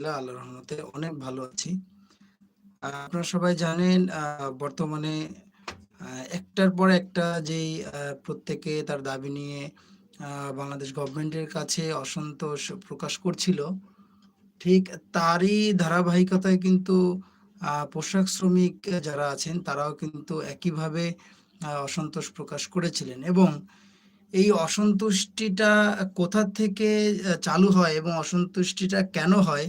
আলহামদুলিল্লাহ, আল্লাহর রহমতে অনেক ভালো আছি। আপনারা সবাই জানেন বর্তমানে একটার পর একটা যেই প্রত্যেকে তার দাবি নিয়ে বাংলাদেশ গভর্নমেন্টের কাছে অসন্তোষ প্রকাশ করছিল। ঠিক তারই ধারাবাহিকতায় কিন্তু পোশাক শ্রমিক যারা আছেন, তারাও কিন্তু একইভাবে অসন্তোষ প্রকাশ করেছিলেন এবং এই অসন্তুষ্টিটা কোথা থেকে চালু হয় এবং অসন্তুষ্টিটা কেন হয়?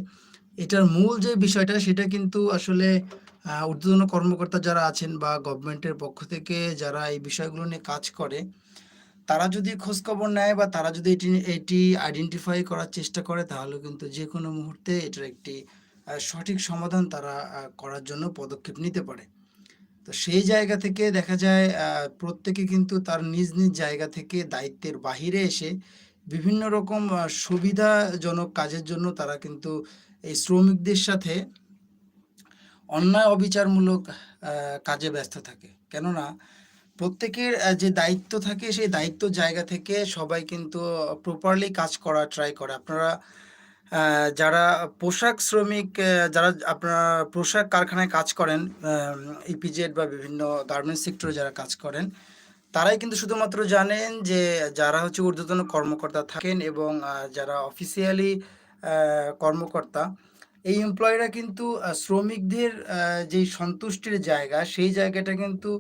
এটার মূল যে বিষয়টা সেটা কিন্তু আসলে ঊর্ধ্বতন কর্মকর্তা যারা আছেন বা গভর্নমেন্টের পক্ষ থেকে যারা এই বিষয়গুলো নিয়ে কাজ করে, তারা যদি খোঁজখবর নেয় বা তারা যদি এটি এটি আইডেন্টিফাই করার চেষ্টা করে তাহলে কিন্তু যে কোনো মুহূর্তে এটার একটি সঠিক সমাধান তারা করার জন্য পদক্ষেপ নিতে পারে। তো সেই জায়গা থেকে দেখা যায় প্রত্যেকে কিন্তু তার নিজ, নিজ জায়গা থেকে দায়িত্বের বাহিরে এসে বিভিন্ন রকম সুবিধাজনক কাজের জন্য তারা কিন্তু এই শ্রমিকদের সাথে অন্যায় অবিচারমূলক কাজে ব্যস্ত থাকে। কেননা প্রত্যেকের যে দায়িত্ব থাকে সেই দায়িত্ব জায়গা থেকে সবাই কিন্তু প্রপারলি কাজ করার ট্রাই করে। আপনারা যারা পোশাক শ্রমিক যারা আপনারা পোশাক কারখানায় কাজ করেন, ইপিজেড বা বিভিন্ন গার্মেন্টস সেক্টরে যারা কাজ করেন, তারাই কিন্তু শুধুমাত্র জানেন যে যারা হচ্ছে ঊর্ধ্বতন কর্মকর্তা থাকেন এবং যারা অফিসিয়ালি কর্মকর্তা, এই এমপ্লয়িরা কিন্তু শ্রমিকদের যেই সন্তুষ্টির জায়গা, সেই জায়গাটা কিন্তু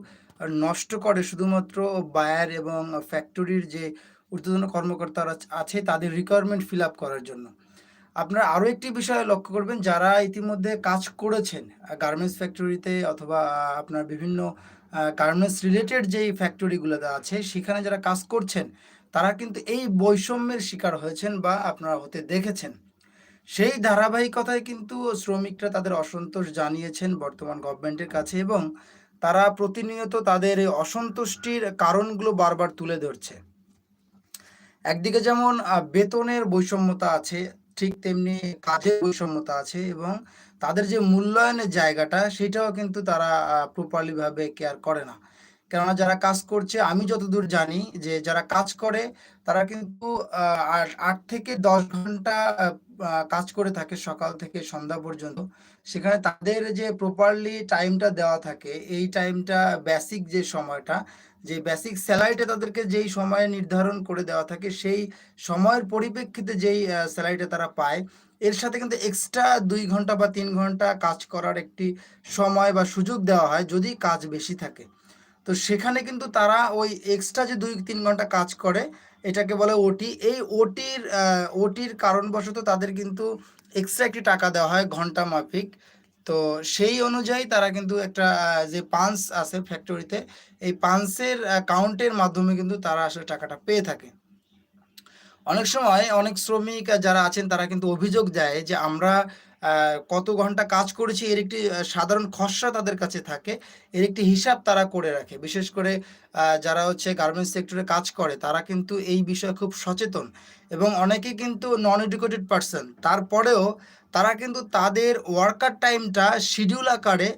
নষ্ট করে শুধুমাত্র বায়ার এবং ফ্যাক্টরির যে ঊর্ধ্বতন কর্মকর্তারা আছে তাদের রিকোয়ারমেন্ট ফিল আপ করার জন্য। আপনারা আরও একটি বিষয় লক্ষ্য করবেন যারা ইতিমধ্যে কাজ করেছেন গার্মেন্টস ফ্যাক্টরিতে অথবা আপনার বিভিন্ন গার্মেন্টস রিলেটেড যেই ফ্যাক্টরিগুলোতে আছে সেখানে যারা কাজ করছেন, তারা কিন্তু এই বৈষম্যের শিকার হয়েছেন বা আপনারা হতে দেখেছেন। সেই ধারাবাহিকতায় কিন্তু শ্রমিকরা তাদের অসন্তোষ জানিয়েছেন বর্তমান গভর্নমেন্টের কাছে এবং তারা প্রতিনিয়ত তাদের অসন্তুষ্টির কারণগুলো বারবার তুলে ধরছে। একদিকে যেমন বেতনের বৈষম্যতা আছে, ঠিক তেমনি কাজের বৈষম্যতা আছে এবং তাদের যে মূল্যায়নের জায়গাটা সেটাও কিন্তু তারা আ প্রপারলি ভাবে কেয়ার করে না। কেননা যারা কাজ করছে আমি যতদূর জানি যে যারা কাজ করে তারা কিন্তু আট আ ৮ থেকে ১০ ঘণ্টা কাজ করে থাকে সকাল থেকে সন্ধ্যা পর্যন্ত। সেখানে তাদের যে প্রপারলি টাইমটা দেওয়া থাকে, এই টাইমটা বেসিক যে সময়টা, যে বেসিক সেলারিটা তাদেরকে যেই সময়ে নির্ধারণ করে দেওয়া থাকে, সেই সময়ের পরিপ্রেক্ষিতে যেই স্যালারিটা তারা পায়, এর সাথে কিন্তু এক্সট্রা দুই ঘণ্টা বা তিন ঘণ্টা কাজ করার একটি সময় বা সুযোগ দেওয়া হয় যদি কাজ বেশি থাকে। তো সেখানে কিন্তু তারা ওই এক্সট্রা যে ২-৩ ঘণ্টা কাজ করে, এটাকে বলে ওটি। এই ওটির ওটির কারণবশত তাদের কিন্তু এক্সট্রা একটি টাকা দেওয়া হয় ঘণ্টা মাফিক। তো সেই অনুযায়ী তারা কিন্তু একটা যে পাঞ্চ আছে ফ্যাক্টরিতে, এই আ কাউন্টের মাধ্যমে কিন্তু তারা আসলে টাকাটা পেয়ে থাকে। অনেক সময় অনেক শ্রমিক যারা আছেন তারা কিন্তু অভিযোগ দেয় যে আমরা কত ঘণ্টা কাজ করেছি, এর একটি সাধারণ খসড়া তাদের কাছে থাকে। এর একটি হিসাব তারা করে রাখে। বিশেষ করে যারা হচ্ছে গার্মেন্টস সেক্টরে কাজ করে, তারা কিন্তু এই বিষয়ে খুব সচেতন এবং অনেকে কিন্তু নন এডুকেটেড পারসন। তারপরেও তারা কিন্তু তাদের ওয়ার্কার টাইমটা শিডিউল আকারে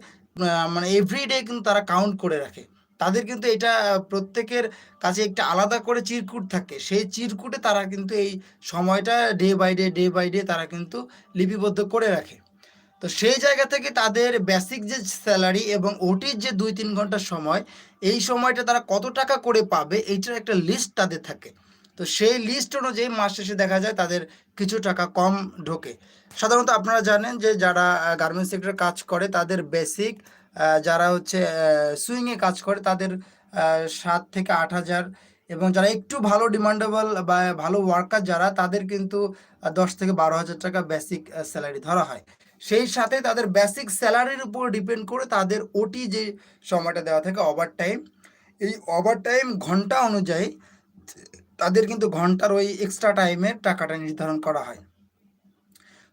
মানে এভরিডে কিন্তু তারা কাউন্ট করে রাখে। তাদের কিন্তু এটা প্রত্যেকের কাছে একটা আলাদা করে চিরকুট থাকে। সেই চিরকুটে তারা কিন্তু এই সময়টা day by day, day by day তারা কিন্তু লিপিবদ্ধ করে রাখে। তো সেই জায়গা থেকে তাদের বেসিক যে স্যালারি এবং ওটির যে ২-৩ ঘণ্টা সময়, এই সময়টা তারা কত টাকা করে পাবে এইটার একটা লিস্ট তাদের থাকে। তো সেই লিস্ট অনুযায়ী মাস শেষে দেখা যায় তাদের কিছু টাকা কম ঢোকে। সাধারণত আপনারা জানেন যে যারা গার্মেন্টস সেক্টরে কাজ করে তাদের বেসিক যারা হচ্ছে সুইংয়ে কাজ করে, তাদের সাত থেকে আট হাজার এবং যারা একটু ভালো ডিমান্ডেবল বা ভালো ওয়ার্কার যারা, তাদের কিন্তু দশ থেকে বারো হাজার টাকা বেসিক স্যালারি ধরা হয়। সেই সাথে তাদের বেসিক স্যালারির উপর ডিপেন্ড করে তাদের ওটি যে সময়টা দেওয়া থাকে ওভার টাইম এই ওভার টাইম ঘণ্টা অনুযায়ী, তাদের কিন্তু ঘণ্টার ওই এক্সট্রা টাইমের টাকাটা নির্ধারণ করা হয়।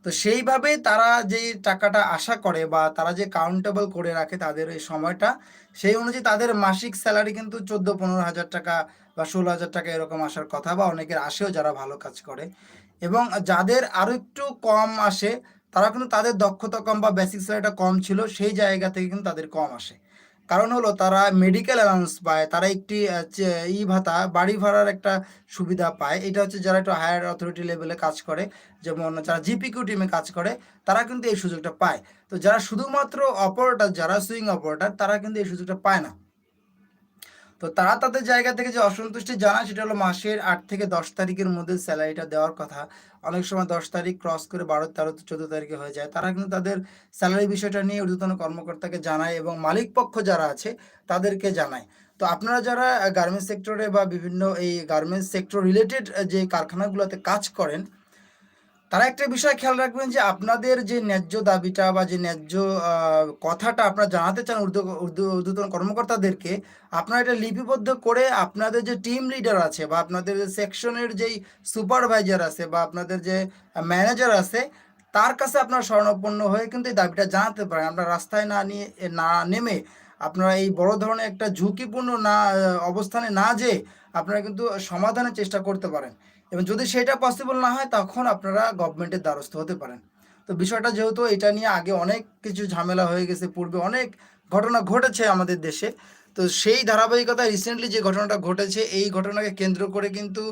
তো সেইভাবে তারা যেই টাকাটা আশা করে বা তারা যে কাউন্টেবল করে রাখে তাদের ওই সময়টা, সেই অনুযায়ী তাদের মাসিক স্যালারি কিন্তু ১৪-১৫,০০০ টাকা বা ১৬,০০০ টাকা এরকম আসার কথা বা অনেকের আসেও যারা ভালো কাজ করে। এবং যাদের আরও একটু কম আসে, তারা কিন্তু তাদের দক্ষতা কম বা বেসিক স্যালারিটা কম ছিল, সেই জায়গা থেকে কিন্তু তাদের কম আসে। কারণ হলো তারা মেডিকেল অ্যালাউন্স পায়, তারা একটি ই ভাতা, বাড়ি ভাড়ার একটা সুবিধা পায়। এটা হচ্ছে যারা একটু হায়ার অথরিটি লেভেলে কাজ করে, যেমন যারা জিপিকিউ টিমে কাজ করে, তারা কিন্তু এই সুযোগটা পায়। তো যারা শুধুমাত্র অপারেটার যারা সুইং অপারেটার তারা কিন্তু এই সুযোগটা পায় না। তো তারা তাদের জায়গা থেকে যে অসন্তুষ্টি জানায়, সেটা হলো মাসের আট থেকে দশ তারিখের মধ্যে স্যালারিটা দেওয়ার কথা। অনেক সময় দশ তারিখ ক্রস করে বারো, তেরো, চোদ্দ তারিখে হয়ে যায়। তারা কিন্তু তাদের স্যালারি বিষয়টা নিয়ে ঊর্ধ্বতন কর্মকর্তাকে জানায় এবং মালিক পক্ষ যারা আছে তাদেরকে জানায়। তো আপনারা যারা গার্মেন্টস সেক্টরে বা বিভিন্ন এই গার্মেন্টস সেক্টর রিলেটেড যে কারখানাগুলোতে কাজ করেন তারা একটা বিষয় খেয়াল রাখবেন যে আপনাদের যে ন্যায্য দাবিটা বা যে ন্যায্য কথাটা আপনারা জানাতে চান ঊর্ধ্ব- ঊর্ধ্বতন কর্মকর্তাদেরকে, আপনারা এটা লিপিবদ্ধ করে আপনাদের যে টিম লিডার আছে বা আপনাদের যে সেকশনের যেই সুপারভাইজার আছে বা আপনাদের যে ম্যানেজার আছে, তার কাছে আপনারা শরণাপন্ন হয়ে কিন্তু এই দাবিটা জানাতে পারেন। আমরা রাস্তায় না নিয়ে, না নেমে আপনারা এই বড় ধরনের একটা ঝুঁকিপূর্ণ না, অবস্থানে না যেয়ে আপনারা কিন্তু সমাধানের চেষ্টা করতে পারেন। এবং যদি সেটা পসিবল না হয়, তখন আপনারা গভর্নমেন্টের দ্বারস্থ হতে পারেন। তো বিষয়টা যেহেতু এটা নিয়ে আগে অনেক কিছু ঝামেলা হয়ে গেছে, পূর্বে অনেক ঘটনা ঘটেছে আমাদের দেশে। তো সেই ধারাবাহিকতায় রিসেন্টলি যে ঘটনাটা ঘটেছে, এই ঘটনাকে কেন্দ্র করে কিন্তু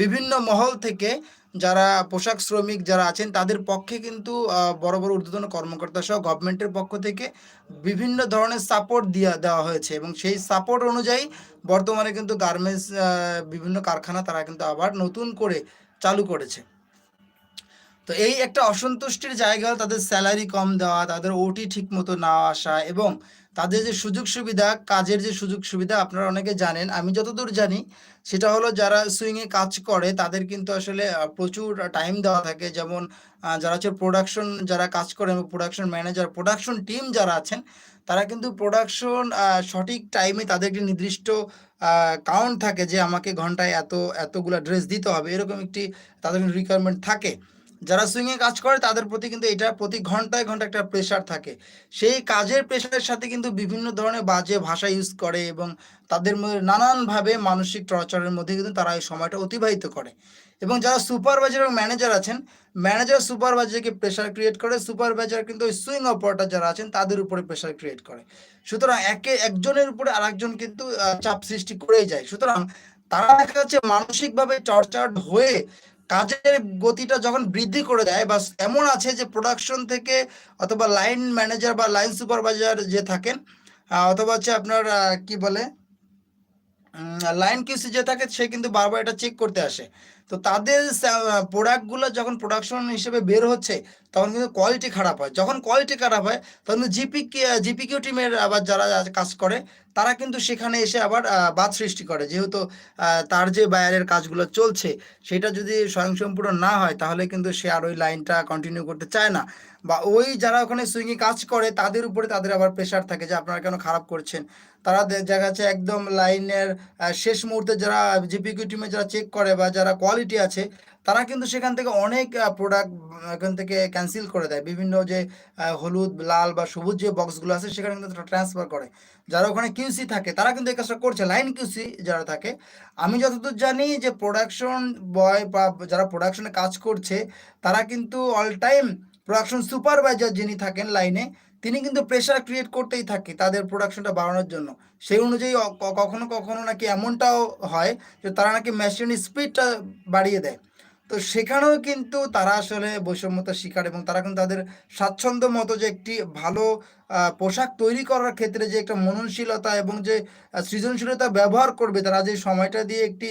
বিভিন্ন মহল থেকে যারা পোশাক শ্রমিক যারা আছেন, তাদের পক্ষে কিন্তু বড় বড় ঊর্ধ্বতন কর্মকর্তা সহ গভর্নমেন্টের পক্ষ থেকে বিভিন্ন ধরনের সাপোর্ট দিয়া, দেওয়া হয়েছে এবং সেই সাপোর্ট অনুযায়ী বর্তমানে কিন্তু গার্মেন্টস বিভিন্ন কারখানা তারা কিন্তু আবার নতুন করে চালু করেছে। তো এই একটা অসন্তুষ্টির জায়গা তাদের স্যালারি কম দেওয়া, তাদের ওটি ঠিক মতো না আসা এবং তাদের যে সুযোগ সুবিধা, কাজের যে সুযোগ সুবিধা আপনারা অনেকে জানেন, আমি যতদূর জানি সেটা হলো যারা সুইংয়ে কাজ করে তাদের কিন্তু আসলে প্রচুর টাইম দেওয়া থাকে। যেমন যারা হচ্ছে প্রোডাকশন যারা কাজ করেন প্রোডাকশন ম্যানেজার প্রোডাকশন টিম যারা আছেন, তারা কিন্তু প্রোডাকশন সঠিক টাইমে তাদের একটি নির্দিষ্ট কাউন্ট থাকে যে আমাকে ঘন্টায় এত, এতগুলা ড্রেস দিতে হবে। এরকম একটি তাদের রিকোয়ারমেন্ট থাকে। যারা সুইংয়ে কাজ করে, তাদের প্রতি কিন্তু এটা প্রতি ঘন্টায় ঘণ্টা একটা প্রেশার থাকে। সেই কাজের প্রেশারের সাথে কিন্তু বিভিন্ন ধরনের বাজে ভাষা ইউজ করে এবং তাদের নানানভাবে মানসিক টর্চারের মধ্যে কিন্তু তারা এই সময়টা অতিবাহিত করে। এবং যারা সুপারভাইজার এবং ম্যানেজার আছেন ম্যানেজার সুপারভাইজারকে প্রেশার ক্রিয়েট করে সুপারভাইজার কিন্তু ওই সুইং অপারেটার যারা আছেন, তাদের উপরে প্রেশার ক্রিয়েট করে। সুতরাং একে একজনের উপরে আরেকজন কিন্তু চাপ সৃষ্টি করেই যায়। সুতরাং তারা দেখা যাচ্ছে মানসিকভাবে টর্চার্ড হয়ে কাজের গতিটা যখন বৃদ্ধি করে দেয় বা এমন আছে যে প্রোডাকশন থেকে অথবা লাইন ম্যানেজার বা লাইন সুপারভাইজার যে থাকেন অথবা হচ্ছে আপনার কি বলে লাইন কিউসি যে থাকে সে কিন্তু বারবার এটা চেক করতে আসে। তো তাদের প্রোডাক্টগুলো যখন প্রোডাকশন হিসেবে বের হচ্ছে তখন কিন্তু কোয়ালিটি খারাপ হয়। যখন কোয়ালিটি খারাপ হয়, তখন কিন্তু জিপি জিপিকিউ টিমের আবার যারা কাজ করে, তারা কিন্তু সেখানে এসে আবার বাদ সৃষ্টি করে। যেহেতু তার যে বায়ারের কাজগুলো চলছে, সেটা যদি স্বয়ংসম্পূর্ণ না হয়, তাহলে কিন্তু সে আর ওই লাইনটা কন্টিনিউ করতে চায় না। বা ওই যারা ওখানে সুইংয়ে কাজ করে, তাদের উপরে তাদের আবার প্রেশার থাকে যে, আপনারা কেন খারাপ করছেন? তারা দেখা যাচ্ছে একদম লাইনের শেষ মুহূর্তে যারা জিপিকিউ টিমে যারা চেক করে বা যারা কোয়ালিটি আছে তারা কিন্তু সেখান থেকে অনেক প্রোডাক্ট এখান থেকে ক্যান্সেল করে দেয়। বিভিন্ন যে হলুদ, লাল বা সবুজ যে বক্সগুলো আছে, সেখানে কিন্তু ট্রান্সফার করে। যারা ওখানে কিউসি থাকে, তারা কিন্তু এই কাজটা করছে। লাইন কিউসি যারা থাকে, আমি যতদূর জানি যে প্রোডাকশন বয় বা যারা প্রোডাকশনে কাজ করছে, তারা কিন্তু অল টাইম প্রোডাকশন সুপারভাইজার যিনি থাকেন লাইনে তিনি কিন্তু প্রেশার ক্রিয়েট করতেই থাকে তাদের প্রোডাকশনটা বাড়ানোর জন্য। সেই অনুযায়ী কখনো কখনো নাকি এমনটাও হয় যে তারা নাকি মেশিন স্পিডটা বাড়িয়ে দেয়। তো সেখানেও কিন্তু তারা আসলে বৈষম্যতার শিকার এবং তারা কিন্তু তাদের স্বাচ্ছন্দ্য মতো যে একটি ভালো পোশাক তৈরি করার ক্ষেত্রে যে একটা মননশীলতা এবং যে সৃজনশীলতা ব্যবহার করবে, তারা যে সময়টা দিয়ে একটি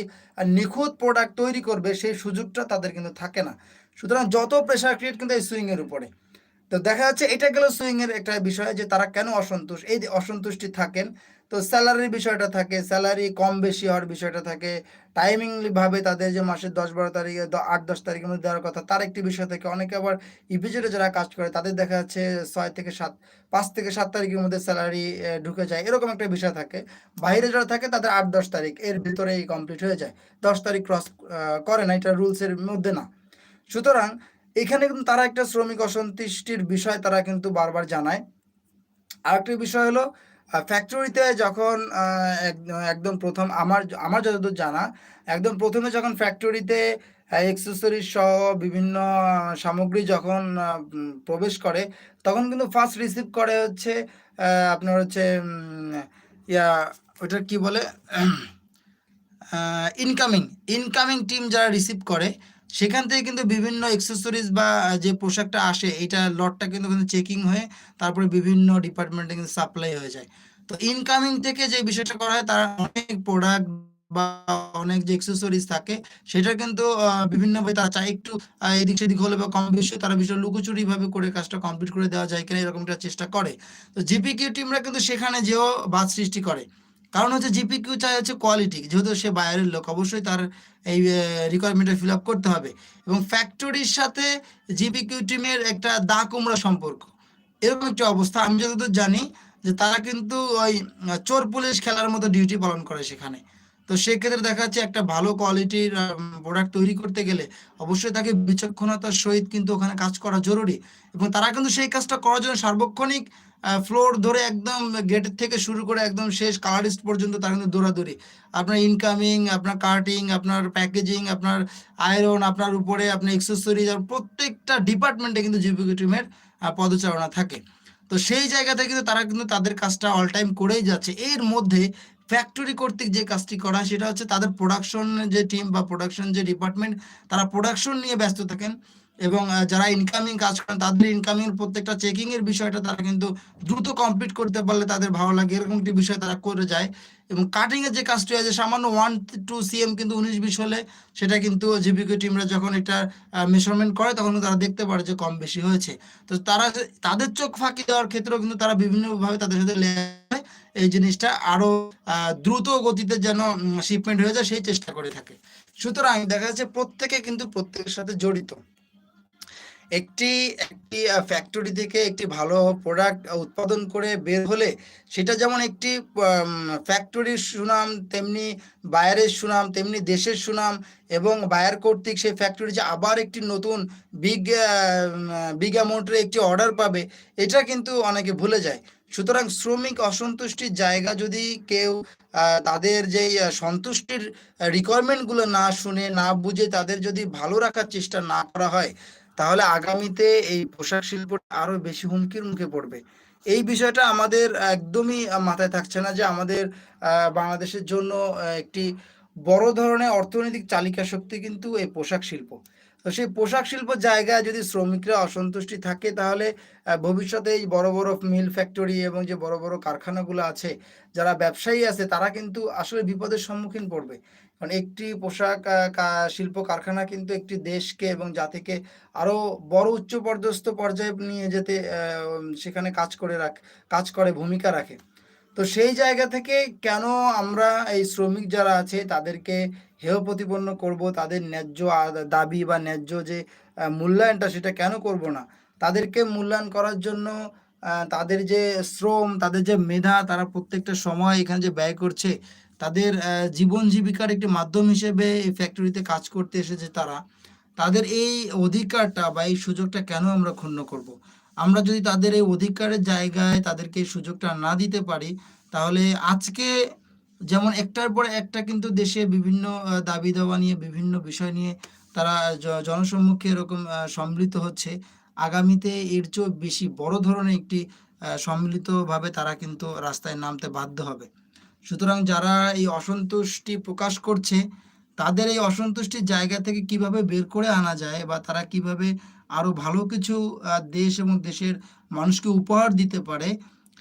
নিখুঁত প্রোডাক্ট তৈরি করবে সেই সুযোগটা তাদের কিন্তু থাকে না। সুতরাং যত প্রেশার ক্রিয়েট কিন্তু এই সুইংয়ের উপরে। তো দেখা যাচ্ছে এটা গেল সুইং এর একটা বিষয় যে তারা কেন অসন্তুষ্ট এই অসন্তুষ্টি থাকেন তো স্যালারির বিষয়টা থাকে স্যালারি কম বেশি হওয়ার বিষয়টা থাকে টাইমিংলি ভাবে তাদের যে মাসের দশ বারো তারিখে আট, দশ তারিখের মধ্যে দেওয়ার কথা, তার একটি বিষয় থাকে, অনেকে আবার ইপিজেডে যারা কাজ করে, তাদের দেখা যাচ্ছে ছয় থেকে সাত, পাঁচ থেকে সাত তারিখের মধ্যে স্যালারি ঢুকে যায়, এরকম একটা বিষয় থাকে। বাইরে যারা থাকে, তাদের আট, দশ তারিখ, এর ভিতরেই কমপ্লিট হয়ে যায়। দশ তারিখ ক্রস করে না, এটা রুলসের মধ্যে না। সুতরাং, এখানে কিন্তু তারা একটা শ্রমিক অসন্তুষ্টির বিষয় তারা কিন্তু বারবার জানায়। আরেকটি বিষয় হলো ফ্যাক্টরিতে যখন এক- একদম প্রথম আমার আমার যতদূর জানা, একদম প্রথমে যখন ফ্যাক্টরিতে অ্যাক্সেসরিজ সহ বিভিন্ন সামগ্রী যখন প্রবেশ করে, তখন কিন্তু ফার্স্ট রিসিভ করে হচ্ছে আপনার হচ্ছে ইয়া ওটার কি বলে? ইনকামিং ইনকামিং টিম যারা রিসিভ করে সেখান থেকে কিন্তু বিভিন্ন অ্যাক্সেসরিজ বা যে পোশাকটা আসে এটা লটটা কিন্তু চেকিং হয়ে তারপরে বিভিন্ন ডিপার্টমেন্টে কিন্তু সাপ্লাই হয়ে যায়। তো ইনকামিং থেকে যে বিষয়টা করা হয়, তার অনেক প্রোডাক্ট বা অনেক যে অ্যাক্সেসরিজ থাকে, সেটা কিন্তু বিভিন্নভাবে তারা চায় একটু এদিক সেদিক হলে বা কম বেশি তারা বিষয় লুকোচুরি ভাবে করে কাজটা কমপ্লিট করে দেওয়া যায় কিনা এরকমটা চেষ্টা করে। তো জিপিকিউ টিমরা কিন্তু সেখানে যেও বাদ সৃষ্টি করে। কারণ হচ্ছে জিপি কিউ চাই হচ্ছে কোয়ালিটি যেহেতু সে বাইরের লোক, অবশ্যই তার এই রিকোয়ারমেন্টটা ফিল আপ করতে হবে। এবং ফ্যাক্টরির সাথে জিপিকিউ টিমের একটা দা কুমড়া সম্পর্ক। এরকম একটা অবস্থা। আমি যতদূর জানি যে তারা কিন্তু ওই চোর পুলিশ খেলার মতো ডিউটি পালন করে সেখানে। তো সেক্ষেত্রে দেখা যাচ্ছে একটা ভালো কোয়ালিটির প্রোডাক্ট তৈরি করতে গেলে অবশ্যই তাকে বিচক্ষণতার সহিত কিন্তু ওখানে কাজ করা জরুরি এবং তারা কিন্তু সেই কাজটা করার জন্য সার্বক্ষণিক ফ্লোর ধরে একদম গেট থেকে শুরু করে একদম শেষ কালারিস্ট পর্যন্ত তারা কিন্তু দৌড়াদৌড়ি। আপনার ইনকামিং আপনার কার্টিং আপনার প্যাকেজিং আপনার আয়রন আপনার উপরে আপনার এক্সেসরিজ প্রত্যেকটা ডিপার্টমেন্টে কিন্তু জিপিকি টিমের পদচারণা থাকে। তো সেই জায়গা থেকে কিন্তু তারা কিন্তু তাদের কাজটা অল টাইম করেই যাচ্ছে। এর মধ্যে ফ্যাক্টরি কর্তৃক যে কাজটি করা সেটা হচ্ছে তাদের প্রোডাকশন যে টিম বা প্রোডাকশন যে ডিপার্টমেন্ট তারা প্রোডাকশন নিয়ে ব্যস্ত থাকেন। এবং যারা ইনকামিং কাজ করেন, তাদের ইনকামিং প্রত্যেকটা চেকিং এর বিষয়টা তারা কিন্তু দ্রুত কমপ্লিট করতে পারলে তাদের ভালো লাগে। এরকম একটি বিষয় তারা করে যায়। এবং কাটিং এর যে কাজটি হয়, যে সামান্য ওয়ান টু সিএম কিন্তু উনিশ, বিশ হলে সেটা কিন্তু জিবিকে টিমরা যখন এটা মেজারমেন্ট করে, তখন তারা দেখতে পারে যে কম বেশি হয়েছে। তো তারা তাদের চোখ ফাঁকি দেওয়ার ক্ষেত্রেও কিন্তু তারা বিভিন্নভাবে তাদের সাথে এই জিনিসটা আরও দ্রুত গতিতে যেন শিপমেন্ট হয়ে যায়, সেই চেষ্টা করে থাকে। সুতরাং দেখা যাচ্ছে প্রত্যেকে কিন্তু প্রত্যেকের সাথে জড়িত। একটি একটি ফ্যাক্টরি থেকে একটি ভালো প্রোডাক্ট উৎপাদন করে বের হলে সেটা যেমন একটি ফ্যাক্টরির সুনাম, তেমনি বায়ারের সুনাম, তেমনি দেশের সুনাম এবং বায়ার কর্তৃক সেই ফ্যাক্টরি যে আবার একটি নতুন বিগ বিগ অ্যামাউন্টের একটি অর্ডার পাবে, এটা কিন্তু অনেকে ভুলে যায়। সুতরাং শ্রমিক অসন্তুষ্টির জায়গা যদি কেউ তাদের যেই সন্তুষ্টির রিকোয়ারমেন্টগুলো না শুনে, না বুঝে তাদের যদি ভালো রাখার চেষ্টা না করা হয় তাহলে আগামীতে এই পোশাক শিল্প আরও বেশি হুমকির মুখে পড়বে। এই বিষয়টা আমাদের একদমই মাথায় থাকছে না যে আমাদের বাংলাদেশের জন্য একটি বড় ধরনের অর্থনৈতিক চালিকা শক্তি কিন্তু এই পোশাক শিল্প। তো সেই পোশাক শিল্প জায়গায় যদি শ্রমিকরা অসন্তুষ্টি থাকে তাহলে ভবিষ্যতে এই বড় বড় মিল ফ্যাক্টরি এবং যে বড় বড় কারখানাগুলো আছে, যারা ব্যবসায়ী আছে তারা কিন্তু আসলে বিপদের সম্মুখীন পড়বে। কারণ একটি পোশাক শিল্প কারখানা কিন্তু একটি দেশকে এবং জাতিকে আরও বড় উচ্চ পর্যস্ত পর্যায়ে নিয়ে যেতে সেখানে কাজ করে রাখ, কাজ করে, ভূমিকা রাখে। তো সেই জায়গা থেকে কেন আমরা এই শ্রমিক যারা আছে তাদেরকে হেয় প্রতিপন্ন করব, তাদের ন্যায্য দাবি বা ন্যায্য যে মূল্যায়নটা সেটা কেন করব না? তাদেরকে মূল্যায়ন করার জন্য তাদের যে শ্রম, তাদের যে মেধা, তারা প্রত্যেকটা সময় এখানে যে ব্যয় করছে তাদের জীবন জীবিকার একটি মাধ্যম হিসেবে এই ফ্যাক্টরিতে কাজ করতে এসেছে তারা। তাদের এই অধিকারটা বা এই সুযোগটা কেন আমরা ক্ষুণ্ণ করব? আমরা যদি তাদের এই অধিকারের জায়গায় তাদেরকে এই সুযোগটা না দিতে পারি, তাহলে আজকে যেমন একটার পর একটা কিন্তু দেশে বিভিন্ন দাবি দাওয়া নিয়ে, বিভিন্ন বিষয় নিয়ে তারা জনসম্মুখে এরকম সম্মিলিত হচ্ছে। আগামীতে এর চেয়েও বেশি বড় ধরনের একটি সম্মিলিতভাবে তারা কিন্তু রাস্তায় নামতে বাধ্য হবে। সুতরাং যারা এই অসন্তুষ্টি প্রকাশ করছে, তাদের এই অসন্তুষ্টির জায়গা থেকে কীভাবে বের করে আনা যায় বা তারা কীভাবে আরও ভালো কিছু দেশ এবং দেশের মানুষকে উপহার দিতে পারে,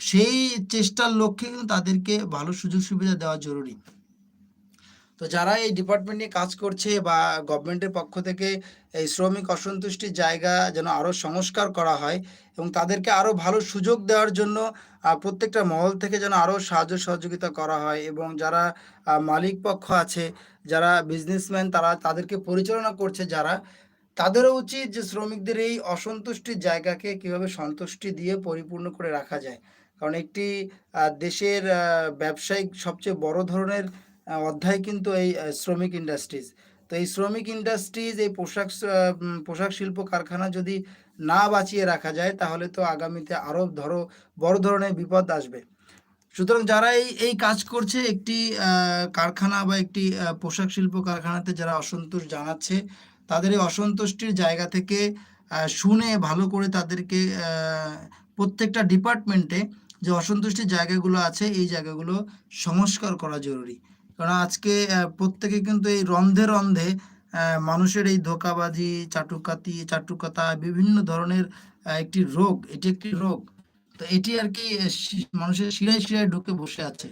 সেই চেষ্টার লক্ষ্যে কিন্তু তাদেরকে ভালো সুযোগ সুবিধা দেওয়া জরুরি। তো যারা এই ডিপার্টমেন্ট নিয়ে কাজ করছে বা গভর্নমেন্টের পক্ষ থেকে এই শ্রমিক অসন্তুষ্টির জায়গা যেন আরও সংস্কার করা হয় এবং তাদেরকে আরও ভালো সুযোগ দেওয়ার জন্য প্রত্যেকটা মহল থেকে যেন আরও সাহায্য সহযোগিতা করা হয় এবং যারা মালিক পক্ষ আছে, যারা বিজনেসম্যান তারা তাদেরকে পরিচালনা করছে যারা, তাদেরও উচিত যে শ্রমিকদের এই অসন্তুষ্টির জায়গাকে কীভাবে সন্তুষ্টি দিয়ে পরিপূর্ণ করে রাখা যায়। কারণ একটি দেশের ব্যবসায়িক সবচেয়ে বড় ধরনের অধ্যায় কিন্তু এই শ্রমিক ইন্ডাস্ট্রিজ তো এই শ্রমিক ইন্ডাস্ট্রিজ এই পোশাক পোশাক শিল্প কারখানা যদি না বাঁচিয়ে রাখা যায়, তাহলে তো আগামীতে আরও ধরো, বড় ধরনের বিপদ আসবে। সুতরাং যারা এই এই কাজ করছে, একটি কারখানা বা একটি পোশাক শিল্প কারখানাতে যারা অসন্তোষ জানাচ্ছে, তাদের এই অসন্তুষ্টির জায়গা থেকে শুনে ভালো করে তাদেরকে প্রত্যেকটা ডিপার্টমেন্টে যে অসন্তুষ্টির জায়গাগুলো আছে, এই জায়গাগুলো সংস্কার করা জরুরি। কারণ আজকে প্রত্যেকে কিন্তু এই রন্ধে রন্ধে মানুষের এই ধোকাবাজি, চাটুকাতি, চাটুকাতা, বিভিন্ন ধরনের একটি রোগ, এটি একটি রোগ। তো এটি আর কি মানুষের শিরায় শিরায় ঢুকে বসে আছে।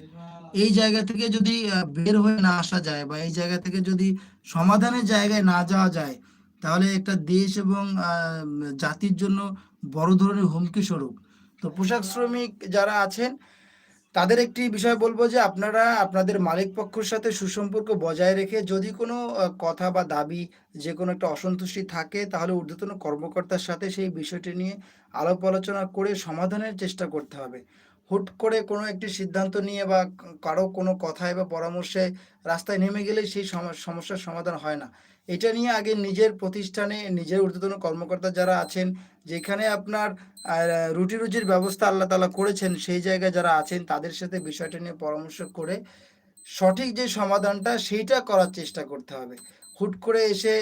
এই জায়গা থেকে যদি বের হয়ে না আসা যায় বা এই জায়গা থেকে যদি সমাধানের জায়গায় না যাওয়া যায়, তাহলে একটা দেশ এবং জাতির জন্য বড় ধরনের হুমকি স্বরূপ। তো পোশাক শ্রমিক যারা আছেন তাদের একটি বিষয় বলব যে আপনারা আপনাদের মালিক পক্ষের সাথে সুসম্পর্ক বজায় রেখে যদি কোনো কথা বা দাবি যে কোনো একটা অসন্তুষ্টি থাকে, তাহলে ঊর্ধ্বতন কর্মকর্তার সাথে সেই বিষয়টি নিয়ে আলাপ আলোচনা করে সমাধানের চেষ্টা করতে হবে। হুট করে কোনো একটি সিদ্ধান্ত নিয়ে বা কারও কোনো কথায় বা পরামর্শে রাস্তায় নেমে গেলে সেই সম- সমস্যার সমাধান হয় না। এটা নিয়ে আগে নিজের প্রতিষ্ঠানে নিজের ঊর্ধ্বতন কর্মকর্তা যারা আছেন, যেখানে আপনার রুটি রুজির ব্যবস্থা আল্লাহ তালা করেছেন, সেই জায়গায় যারা আছেন, তাদের সাথে বিষয়টা নিয়ে পরামর্শ করে সঠিক যে সমাধানটা, সেইটা করার চেষ্টা করতে হবে। হুট করে এসে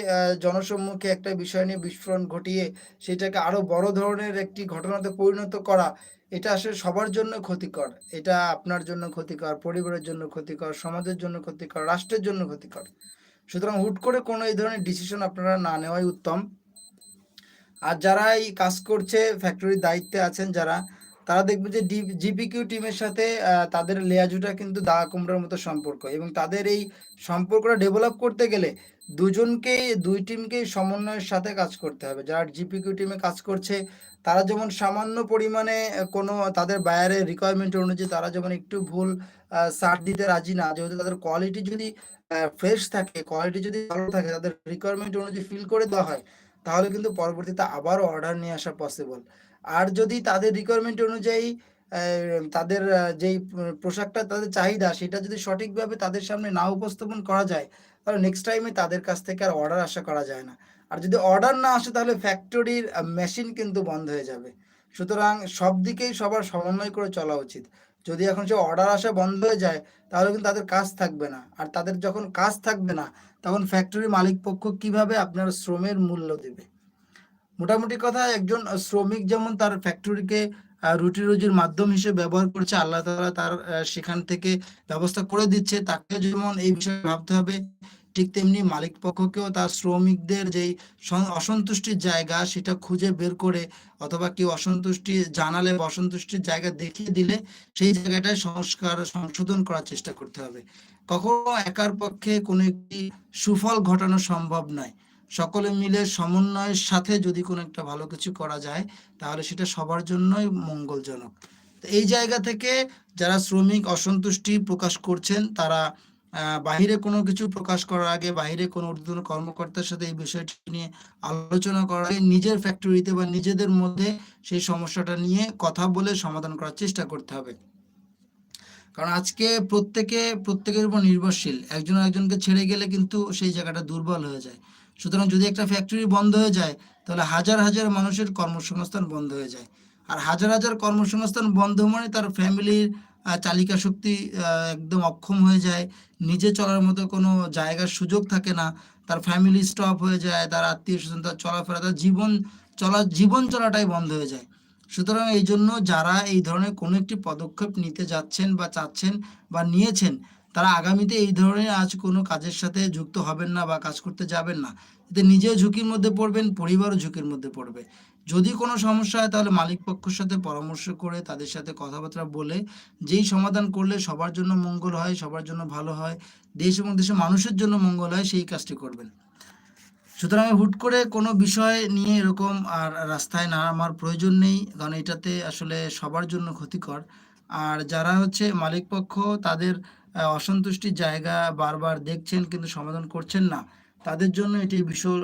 জনসম্মুখে একটা বিষয় নিয়ে বিস্ফোরণ ঘটিয়ে সেটাকে আরও বড় ধরনের একটি ঘটনাতে পরিণত করা, এটা আসলে সবার জন্য ক্ষতিকর। এটা আপনার জন্য ক্ষতিকর, পরিবারের জন্য ক্ষতিকর, সমাজের জন্য ক্ষতিকর, রাষ্ট্রের জন্য ক্ষতিকর। সুতরাং হুট করে কোনো এই ধরনের ডিসিশন আপনারা না নেওয়াই উত্তম। আর যারা এই কাজ করছে ফ্যাক্টরির দায়িত্বে আছেন যারা, তারা দেখবে যে জিপিকিউ টিমের সাথে তাদের লেয়াজুটা কিন্তু দা কুমড়ার মতো সম্পর্ক এবং তাদের এই সম্পর্কটা ডেভেলপ করতে গেলে দুজনকে দুই টিমকেই সমন্বয়ের সাথে কাজ করতে হবে। যারা জিপিকিউ টিমে কাজ করছে, তারা যেমন সামান্য পরিমাণে কোনো তাদের বায়ারের রিকোয়ারমেন্ট অনুযায়ী তারা যেমন একটু ভুল সার দিতে রাজি না, যেহেতু তাদের কোয়ালিটি যদি ফ্রেশ থাকে কোয়ালিটি যদি ভালো থাকে, তাদের রিকোয়ারমেন্ট অনুযায়ী ফিল করে দেওয়া হয়, তাহলে কিন্তু পরবর্তীতে আবারও অর্ডার নিয়ে আসা পসিবল আর যদি তাদের রিকোয়ারমেন্ট অনুযায়ী তাদের যেই পোশাকটা তাদের চাহিদা, সেটা যদি সঠিকভাবে তাদের সামনে না উপস্থাপন করা যায় তাহলে নেক্সট টাইমে তাদের কাছ থেকে আর অর্ডার আশা করা যায় না। আর যদি অর্ডার না আসে তাহলে ফ্যাক্টরির মেশিন কিন্তু বন্ধ হয়ে যাবে। সুতরাং সব দিকেই সবার সমন্বয় করে চলা উচিত। যদি এখন সে অর্ডার আসা বন্ধ হয়ে যায়, তাহলে কিন্তু তাদের কাজ থাকবে না। আর তাদের যখন কাজ থাকবে না, তখন ফ্যাক্টরি মালিক পক্ষ কীভাবে আপনার শ্রমের মূল্য দেবে? মোটামুটি কথা, একজন শ্রমিক যেমন তার ফ্যাক্টরিকে রুটি রুজির মাধ্যম হিসেবে ব্যবহার করছে, আল্লাহ তালা তার সেখান থেকে ব্যবস্থা করে দিচ্ছে তাকে যেমন এই বিষয়ে ভাবতে হবে। ঠিক তেমনি মালিক পক্ষকেও তার শ্রমিকদের যেই অসন্তুষ্টির জায়গা সেটা খুঁজে বের করে অথবা কেউ অসন্তুষ্টি জানালে বা অসন্তুষ্টির জায়গা দেখিয়ে দিলে সেই জায়গাটায় সংস্কার, সংশোধন করার চেষ্টা করতে হবে। কখনো একার পক্ষে কোনো একটি সুফল ঘটানো সম্ভব নয়। সকলে মিলে সমন্বয়ের সাথে যদি কোনো একটা ভালো কিছু করা যায়, তাহলে সেটা সবার জন্যই মঙ্গলজনক। এই জায়গা থেকে যারা শ্রমিক অসন্তুষ্টি প্রকাশ করছেন, তারা বাহিরে কোনো কিছু প্রকাশ করার আগে, বাহিরে কোনো ঊর্ধ্বতন কর্মকর্তার সাথে এই বিষয়টি নিয়ে আলোচনা করার আগে নিজের ফ্যাক্টরিতে বা নিজেদের মধ্যে সেই সমস্যাটা নিয়ে কথা বলে সমাধান করার চেষ্টা করতে হবে। কারণ আজকে প্রত্যেকে, প্রত্যেকের উপর নির্ভরশীল। একজন একজনকে ছেড়ে গেলে কিন্তু সেই জায়গাটা দুর্বল হয়ে যায়। সুতরাং যদি একটা ফ্যাক্টরি বন্ধ হয়ে যায়, তাহলে হাজার হাজার মানুষের কর্মসংস্থান বন্ধ হয়ে যায়। আর হাজার হাজার কর্মসংস্থান বন্ধ মানে তার ফ্যামিলির চালিকা শক্তি একদম অক্ষম হয়ে যায়। নিজে চলার মতো কোনো জায়গার সুযোগ থাকে না। তার ফ্যামিলি স্টপ হয়ে যায়, তার আত্মীয় স্বজন, তার চলাফেরা, তার জীবন চলা, জীবন চলাটাই বন্ধ হয়ে যায়। সুতরাং এই জন্য যারা এই ধরনের কোনো একটি পদক্ষেপ নিতে যাচ্ছেন বা চাচ্ছেন বা নিয়েছেন, তারা আগামীতে এই ধরনের আজ কোনো কাজের সাথে যুক্ত হবেন না বা কাজ করতে যাবেন না। এতে নিজেও ঝুঁকির মধ্যে পড়বেন, পরিবারও ঝুঁকির মধ্যে পড়বে। যদি কোনো সমস্যা হয়, তাহলে মালিক পক্ষের সাথে পরামর্শ করে তাদের সাথে কথাবার্তা বলে, যেই সমাধান করলে সবার জন্য মঙ্গল হয়, সবার জন্য ভালো হয়, দেশ এবং দেশের মানুষের জন্য মঙ্গল হয়, সেই কাজটি করবেন। সুতরাং হুট করে কোনো বিষয় নিয়ে এরকম আর রাস্তায় নামার প্রয়োজন নেই, কারণ এটাতে আসলে সবার জন্য ক্ষতিকর। আর যারা হচ্ছে মালিক পক্ষ, তাদের অসন্তুষ্টির জায়গা বারবার দেখছেন কিন্তু সমাধান করছেন না, তাদের জন্য এটি ভীষণ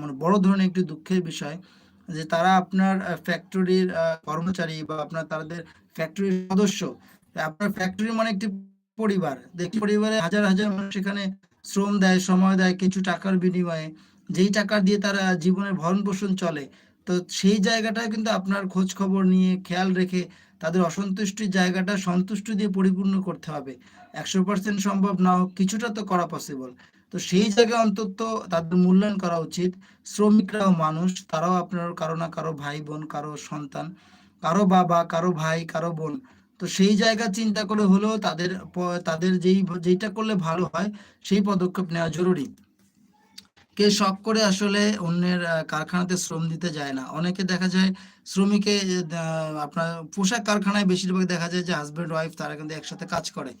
মানে বড় ধরনের একটি দুঃখের বিষয়। যে তারা আপনার ফ্যাক্টরির কর্মচারী বা আপনার তাদের ফ্যাক্টরির সদস্য। আপনার ফ্যাক্টরি মানে একটি পরিবার। একটি পরিবারে হাজার হাজার মানুষ এখানে শ্রম দেয়, সময় দেয়, কিছু টাকার বিনিময়ে। যেই টাকা দিয়ে তারা জীবনের ভরণ পোষণ চলে, তো সেই জায়গাটায় কিন্তু আপনার খোঁজ খবর নিয়ে, খেয়াল রেখে তাদের অসন্তুষ্টির জায়গাটা সন্তুষ্টি দিয়ে পরিপূর্ণ করতে হবে। একশো পার্সেন্ট সম্ভব না হোক, কিছুটা তো করা পসিবল তো সেই জায়গায় অন্তত তাদের মূল্যায়ন করা উচিত। শ্রমিকরাও মানুষ, তারাও আপনার কারও না কারও ভাই বোন, কারও সন্তান, কারও বাবা, কারও ভাই, কারও বোন। তো সেই জায়গা চিন্তা করে হলেও তাদের তাদের যেই, যেইটা করলে ভালো হয়, সেই পদক্ষেপ নেওয়া জরুরি। কে শখ করে আসলে অন্যের কারখানাতে শ্রম দিতে যায় না। অনেকে দেখা যায় শ্রমিকে আপনার পোশাক কারখানায় বেশিরভাগ দেখা যায় যে হাজব্যান্ড ওয়াইফ তারা কিন্তু একসাথে কাজ করে।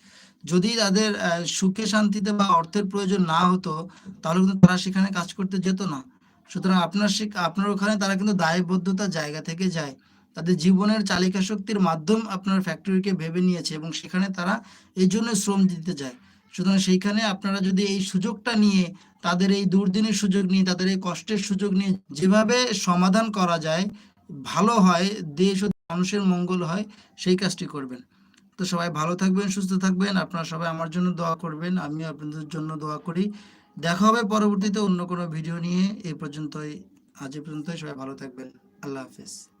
যদি তাদের সুখে শান্তিতে বা অর্থের প্রয়োজন না হতো, তাহলে কিন্তু তারা সেখানে কাজ করতে যেত না। সুতরাং আপনার আপনার ওখানে তারা কিন্তু দায়বদ্ধতার জায়গা থেকে যায়। তাদের জীবনের চালিকা শক্তির মাধ্যম আপনার ফ্যাক্টরিকে ভেবে নিয়েছে এবং সেখানে তারা এই জন্য শ্রম দিতে যায়। সুতরাং সেইখানে আপনারা যদি এই সুযোগটা নিয়ে, তাদের এই দুর্দিনের সুযোগ নিয়ে, তাদের এই কষ্টের সুযোগ নিয়ে যেভাবে সমাধান করা যায়, ভালো হয়, দেশ ও মানুষের মঙ্গল হয়, সেই কাজটি করবেন। তো সবাই ভালো থাকবেন, সুস্থ থাকবেন। আপনারা সবাই আমার জন্য দোয়া করবেন। আমিও আপনাদের জন্য দোয়া করি। দেখা হবে পরবর্তীতে অন্য কোনো ভিডিও নিয়ে। এই পর্যন্তই, আজ পর্যন্তই। সবাই ভালো থাকবেন। আল্লাহ হাফেজ।